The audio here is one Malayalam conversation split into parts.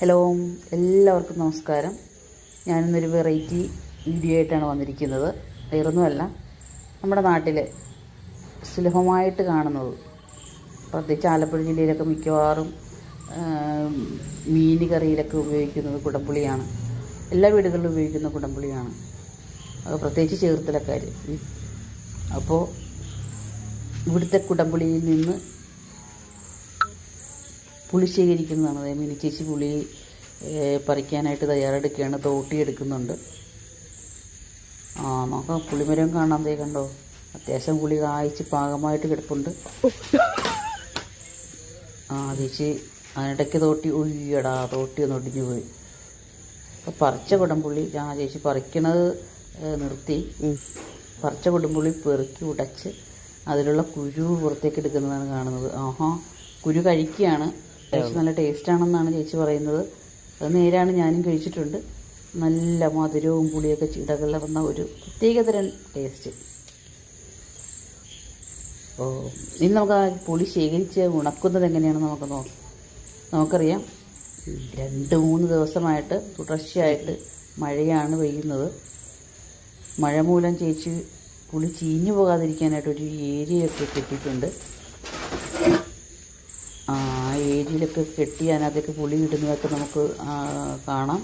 ഹലോ എല്ലാവർക്കും നമസ്കാരം. ഞാനിന്നൊരു വെറൈറ്റി വീഡിയോ ആയിട്ടാണ് വന്നിരിക്കുന്നത്. വേറൊന്നുമല്ല നമ്മുടെ നാട്ടിൽ സുലഭമായിട്ട് കാണുന്നത്. പ്രത്യേകിച്ച് ആലപ്പുഴ ജില്ലയിലൊക്കെ മിക്കവാറും മീൻ കറിയിലൊക്കെ ഉപയോഗിക്കുന്നത് കുടംപുളിയാണ്. എല്ലാ വീടുകളിലും ഉപയോഗിക്കുന്ന കുടംപുളിയാണ്. അത് പ്രത്യേകിച്ച് ചേർത്തലക്കാർ അപ്പോൾ ഇവിടുത്തെ കുടംപുളിയിൽ നിന്ന് പുളി ശേഖരിക്കുന്നതാണ്. അതായത് മിനി ചേച്ചി പുളി പറിക്കാനായിട്ട് തയ്യാറെടുക്കുകയാണ്. തോട്ടി എടുക്കുന്നുണ്ട്. ആ നോക്കാം പുളിമരം കാണാൻ ദേ കണ്ടോ? അത്യാവശ്യം പുളി കായ്ച്ച് പാകമായിട്ട് കിടപ്പുണ്ട്. ആ ചേച്ചി അതിനിടയ്ക്ക് തോട്ടി ഉയ്യടാ തോട്ടി ഒന്ന് ഒടിഞ്ഞു പോയി. അപ്പോൾ പറിച്ച കുടംപുള്ളി ആ ചേച്ചി പറിക്കണത് നിർത്തി. പറിച്ച കുടംപുള്ളി പെറുക്കി ഉടച്ച് അതിലുള്ള കുരു പുറത്തേക്ക് എടുക്കുന്നതാണ് കാണുന്നത്. ആഹാ കുരു കഴിക്കുകയാണ്. നല്ല ടേസ്റ്റ് ആണെന്നാണ് ചേച്ചി പറയുന്നത്. അത് നേരാണ് ഞാനും കഴിച്ചിട്ടുണ്ട്. നല്ല മധുരവും പുളിയൊക്കെ ഇടകലർന്ന ഒരു പ്രത്യേകതരം ടേസ്റ്റ്. ഓ ഇനി നമുക്ക് ആ പുളി ശേഖരിച്ച് ഉണക്കുന്നത് എങ്ങനെയാണെന്ന് നമുക്ക് നോക്കാം. നമുക്കറിയാം. രണ്ട് മൂന്ന് ദിവസമായിട്ട് തുടർച്ചയായിട്ട് മഴയാണ് പെയ്യുന്നത്. മഴ മൂലം ചേച്ചി പുളി ചീഞ്ഞു പോകാതിരിക്കാനായിട്ട് ഒരു ഏരിയയൊക്കെ കെട്ടിയിട്ടുണ്ട്. ഏരിയയിലൊക്കെ കെട്ടി അതിനകത്തേക്ക് പുളി ഇടുന്നതൊക്കെ നമുക്ക് കാണാം.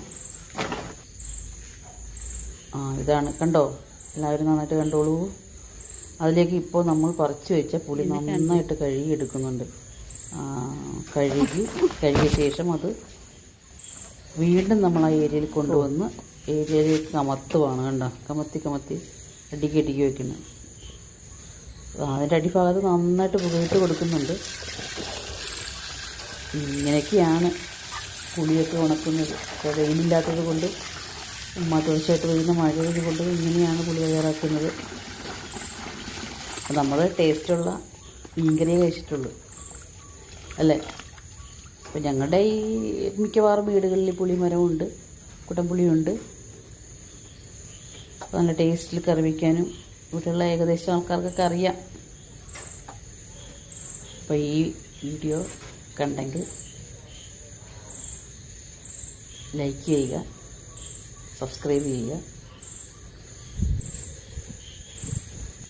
ആ ഇതാണ്. കണ്ടോ? എല്ലാവരും നന്നായിട്ട് കണ്ടോളൂ. അതിലേക്ക് ഇപ്പോൾ നമ്മൾ പറിച്ചു വെച്ച പുളി നന്നായിട്ട് കഴുകി എടുക്കുന്നുണ്ട്. കഴുകി കഴുകിയ ശേഷം അത് വീണ്ടും നമ്മൾ ആ ഏരിയയിൽ കൊണ്ടുവന്ന് ഏരിയയിലേക്ക് കമത്തുവാണ് കണ്ടോ? കമത്തി കമത്തി അടിക്കി അടിക്കി വയ്ക്കുന്നത് അതിന്റെ അടിഭാഗത്ത് നന്നായിട്ട് പുകയിട്ട് കൊടുക്കുന്നുണ്ട്. ഇങ്ങനെയൊക്കെയാണ് പുളിയൊക്കെ ഉണക്കുന്നത്. വെയിലില്ലാത്തത് കൊണ്ട് ഉമ്മ തീർച്ചയായിട്ടും വരുന്ന മഴ പെയ്ത് കൊണ്ട് ഇങ്ങനെയാണ് പുളി തയ്യാറാക്കുന്നത്. നമ്മൾ ടേസ്റ്റുള്ള മീൻകറിയെ കഴിച്ചിട്ടുള്ളൂ. അല്ലേ? അപ്പോൾ ഞങ്ങളുടെ ഈ മിക്കവാറും വീടുകളിൽ പുളിമരമുണ്ട് കുട്ടൻപുളിയുണ്ട് നല്ല ടേസ്റ്റിൽ കറി വയ്ക്കാനും ഏകദേശം ആൾക്കാർക്കൊക്കെ അറിയാം. അപ്പോൾ ഈ വീഡിയോ കണ്ടെങ്കിൽ ലൈക്ക് ചെയ്യുക സബ്സ്ക്രൈബ് ചെയ്യുക.